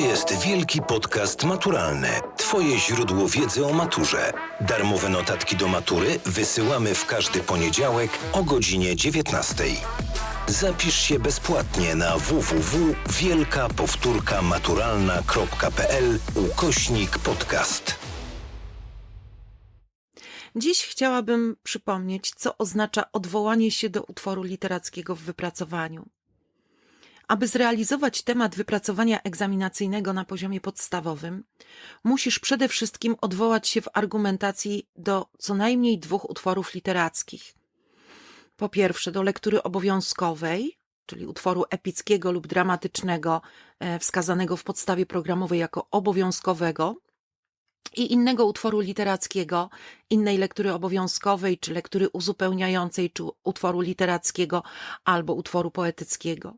jest Wielki Podcast Maturalny. Twoje źródło wiedzy o maturze. Darmowe notatki do matury wysyłamy w każdy poniedziałek o godzinie 19. Zapisz się bezpłatnie na www.wielkapowtórkamaturalna.pl ukośnik podcast. Dziś chciałabym przypomnieć, co oznacza odwołanie się do utworu literackiego w wypracowaniu. Aby zrealizować temat wypracowania egzaminacyjnego na poziomie podstawowym, musisz przede wszystkim odwołać się w argumentacji do co najmniej dwóch utworów literackich. Po pierwsze, do lektury obowiązkowej, czyli utworu epickiego lub dramatycznego, e, wskazanego w podstawie programowej jako obowiązkowego, i innego utworu literackiego, innej lektury obowiązkowej, czy lektury uzupełniającej, czy utworu literackiego albo utworu poetyckiego.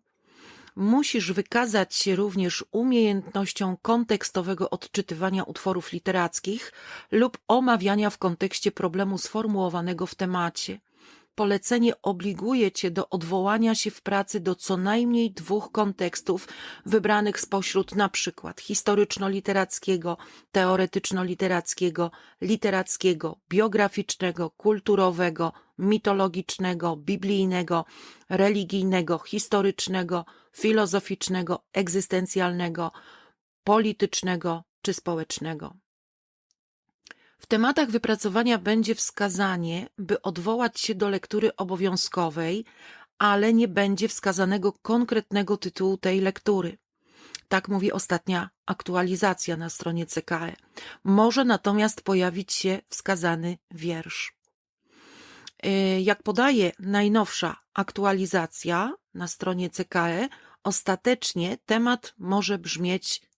Musisz wykazać się również umiejętnością kontekstowego odczytywania utworów literackich lub omawiania w kontekście problemu sformułowanego w temacie. Polecenie obliguje cię do odwołania się w pracy do co najmniej dwóch kontekstów wybranych spośród na przykład historyczno-literackiego, teoretyczno-literackiego, literackiego, biograficznego, kulturowego, mitologicznego, biblijnego, religijnego, historycznego, filozoficznego, egzystencjalnego, politycznego czy społecznego. W tematach wypracowania będzie wskazanie, by odwołać się do lektury obowiązkowej, ale nie będzie wskazanego konkretnego tytułu tej lektury. Tak mówi ostatnia aktualizacja na stronie CKE. Może natomiast pojawić się wskazany wiersz. Y, jak podaje najnowsza aktualizacja na stronie CKE, ostatecznie temat może brzmieć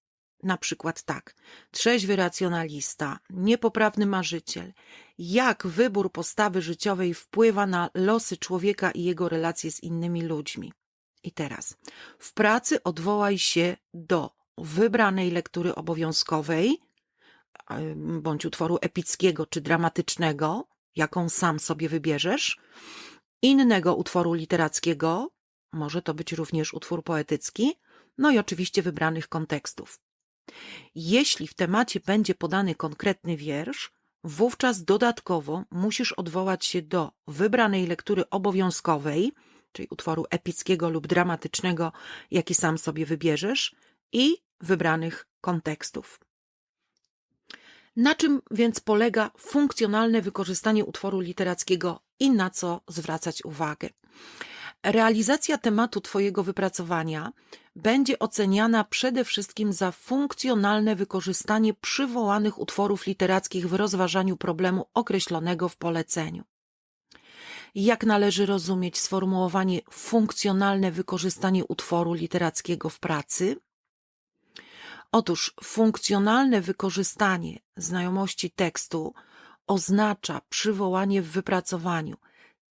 na przykład tak. Trzeźwy racjonalista, niepoprawny marzyciel. Jak wybór postawy życiowej wpływa na losy człowieka i jego relacje z innymi ludźmi. I teraz. W pracy odwołaj się do wybranej lektury obowiązkowej, bądź utworu epickiego czy dramatycznego, jaką sam sobie wybierzesz, innego utworu literackiego, może to być również utwór poetycki, no i oczywiście wybranych kontekstów. Jeśli w temacie będzie podany konkretny wiersz, wówczas dodatkowo musisz odwołać się do wybranej lektury obowiązkowej, czyli utworu epickiego lub dramatycznego, jaki sam sobie wybierzesz, i wybranych kontekstów. Na czym więc polega funkcjonalne wykorzystanie utworu literackiego i na co zwracać uwagę? Realizacja tematu Twojego wypracowania będzie oceniana przede wszystkim za funkcjonalne wykorzystanie przywołanych utworów literackich w rozważaniu problemu określonego w poleceniu. Jak należy rozumieć sformułowanie funkcjonalne wykorzystanie utworu literackiego w pracy? Otóż funkcjonalne wykorzystanie znajomości tekstu oznacza przywołanie w wypracowaniu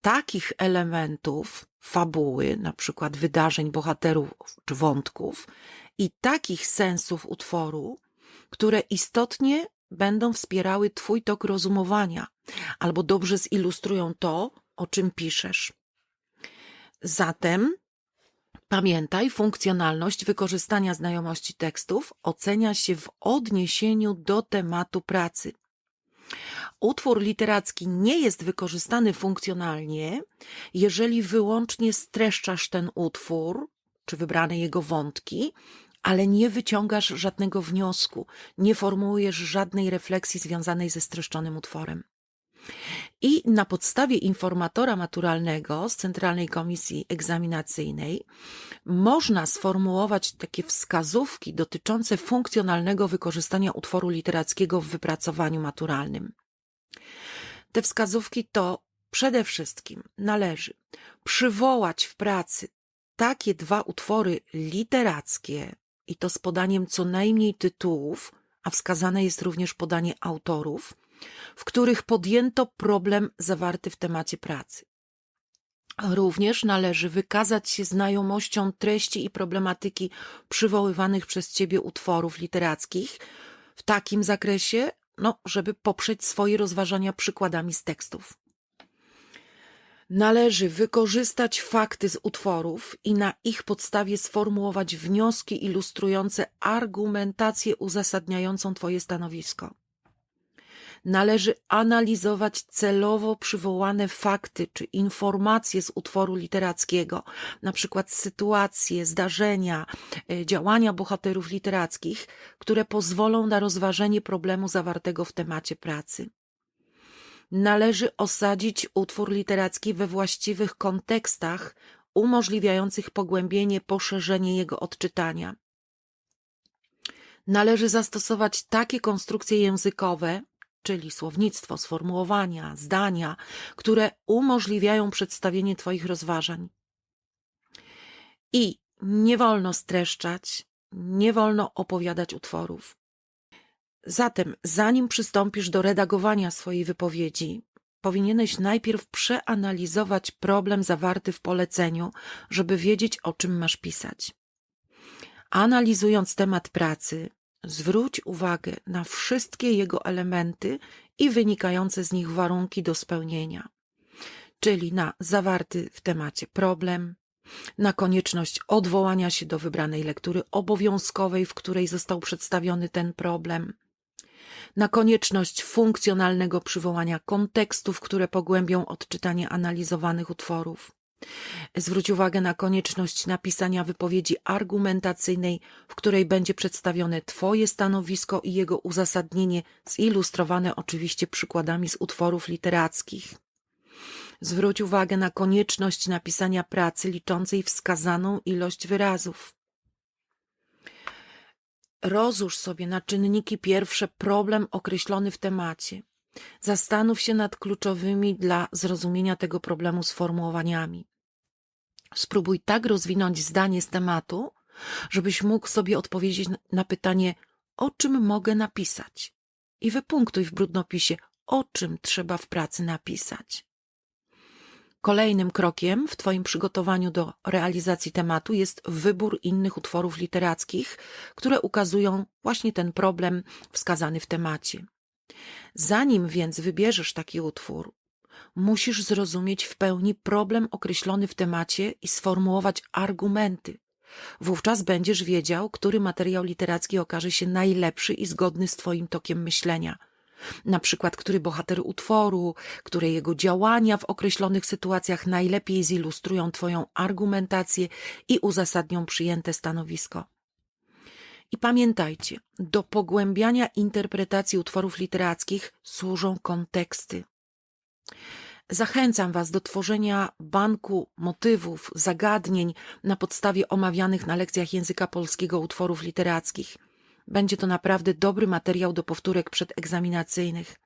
takich elementów fabuły, na przykład wydarzeń, bohaterów czy wątków, i takich sensów utworu, które istotnie będą wspierały Twój tok rozumowania albo dobrze zilustrują to, o czym piszesz. Zatem Pamiętaj, funkcjonalność wykorzystania znajomości tekstów ocenia się w odniesieniu do tematu pracy. Utwór literacki nie jest wykorzystany funkcjonalnie, jeżeli wyłącznie streszczasz ten utwór, czy wybrane jego wątki, ale nie wyciągasz żadnego wniosku, nie formułujesz żadnej refleksji związanej ze streszczonym utworem. I na podstawie informatora maturalnego z Centralnej Komisji Egzaminacyjnej można sformułować takie wskazówki dotyczące funkcjonalnego wykorzystania utworu literackiego w wypracowaniu maturalnym. Te wskazówki to przede wszystkim należy przywołać w pracy takie dwa utwory literackie, i to z podaniem co najmniej tytułów, a wskazane jest również podanie autorów, w których podjęto problem zawarty w temacie pracy. Również należy wykazać się znajomością treści i problematyki przywoływanych przez Ciebie utworów literackich w takim zakresie, no, żeby poprzeć swoje rozważania przykładami z tekstów. Należy wykorzystać fakty z utworów i na ich podstawie sformułować wnioski ilustrujące argumentację uzasadniającą Twoje stanowisko. Należy analizować celowo przywołane fakty czy informacje z utworu literackiego, na przykład sytuacje, zdarzenia, e, działania bohaterów literackich, które pozwolą na rozważenie problemu zawartego w temacie pracy należy osadzić utwór literacki we właściwych kontekstach, umożliwiających pogłębienie, poszerzenie jego odczytania. Należy zastosować takie konstrukcje językowe, czyli słownictwo, sformułowania, zdania, które umożliwiają przedstawienie Twoich rozważań. I nie wolno streszczać, nie wolno opowiadać utworów. Zatem, zanim przystąpisz do redagowania swojej wypowiedzi, powinieneś najpierw przeanalizować problem zawarty w poleceniu, żeby wiedzieć, o czym masz pisać. Analizując temat pracy, zwróć uwagę na wszystkie jego elementy i wynikające z nich warunki do spełnienia, czyli na zawarty w temacie problem, na konieczność odwołania się do wybranej lektury obowiązkowej, w której został przedstawiony ten problem, na konieczność funkcjonalnego przywołania kontekstów, które pogłębią odczytanie analizowanych utworów. Zwróć uwagę na konieczność napisania wypowiedzi argumentacyjnej, w której będzie przedstawione Twoje stanowisko i jego uzasadnienie, zilustrowane oczywiście przykładami z utworów literackich. Zwróć uwagę na konieczność napisania pracy liczącej wskazaną ilość wyrazów. Rozłóż sobie na czynniki pierwsze problem określony w temacie. Zastanów się nad kluczowymi dla zrozumienia tego problemu sformułowaniami. Spróbuj tak rozwinąć zdanie z tematu, żebyś mógł sobie odpowiedzieć na pytanie, o czym mogę napisać. I wypunktuj w brudnopisie, o czym trzeba w pracy napisać. Kolejnym krokiem w Twoim przygotowaniu do realizacji tematu jest wybór innych utworów literackich, które ukazują właśnie ten problem wskazany w temacie. Zanim więc wybierzesz taki utwór, musisz zrozumieć w pełni problem określony w temacie i sformułować argumenty. Wówczas będziesz wiedział, który materiał literacki okaże się najlepszy i zgodny z Twoim tokiem myślenia – na przykład który bohater utworu, które jego działania w określonych sytuacjach najlepiej zilustrują Twoją argumentację i uzasadnią przyjęte stanowisko. I pamiętajcie, do pogłębiania interpretacji utworów literackich służą konteksty. Zachęcam Was do tworzenia banku motywów, zagadnień na podstawie omawianych na lekcjach języka polskiego utworów literackich – będzie to naprawdę dobry materiał do powtórek przedegzaminacyjnych.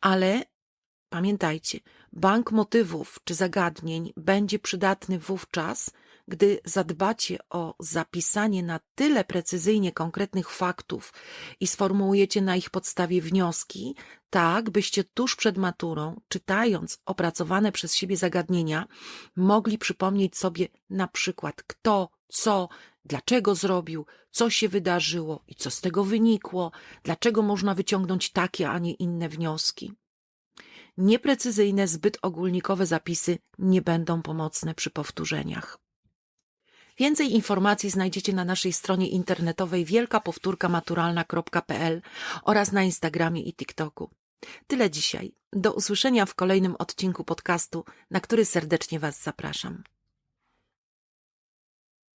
Ale pamiętajcie, bank motywów czy zagadnień będzie przydatny wówczas, gdy zadbacie o zapisanie na tyle precyzyjnie konkretnych faktów i sformułujecie na ich podstawie wnioski, tak byście tuż przed maturą, czytając opracowane przez siebie zagadnienia, mogli przypomnieć sobie na przykład kto, co, dlaczego zrobił, co się wydarzyło i co z tego wynikło, dlaczego można wyciągnąć takie, a nie inne wnioski. Nieprecyzyjne, zbyt ogólnikowe zapisy nie będą pomocne przy powtórzeniach. Więcej informacji znajdziecie na naszej stronie internetowej wielkapowtórkamaturalna.pl oraz na Instagramie i TikToku. Tyle dzisiaj. Do usłyszenia w kolejnym odcinku podcastu, na który serdecznie Was zapraszam.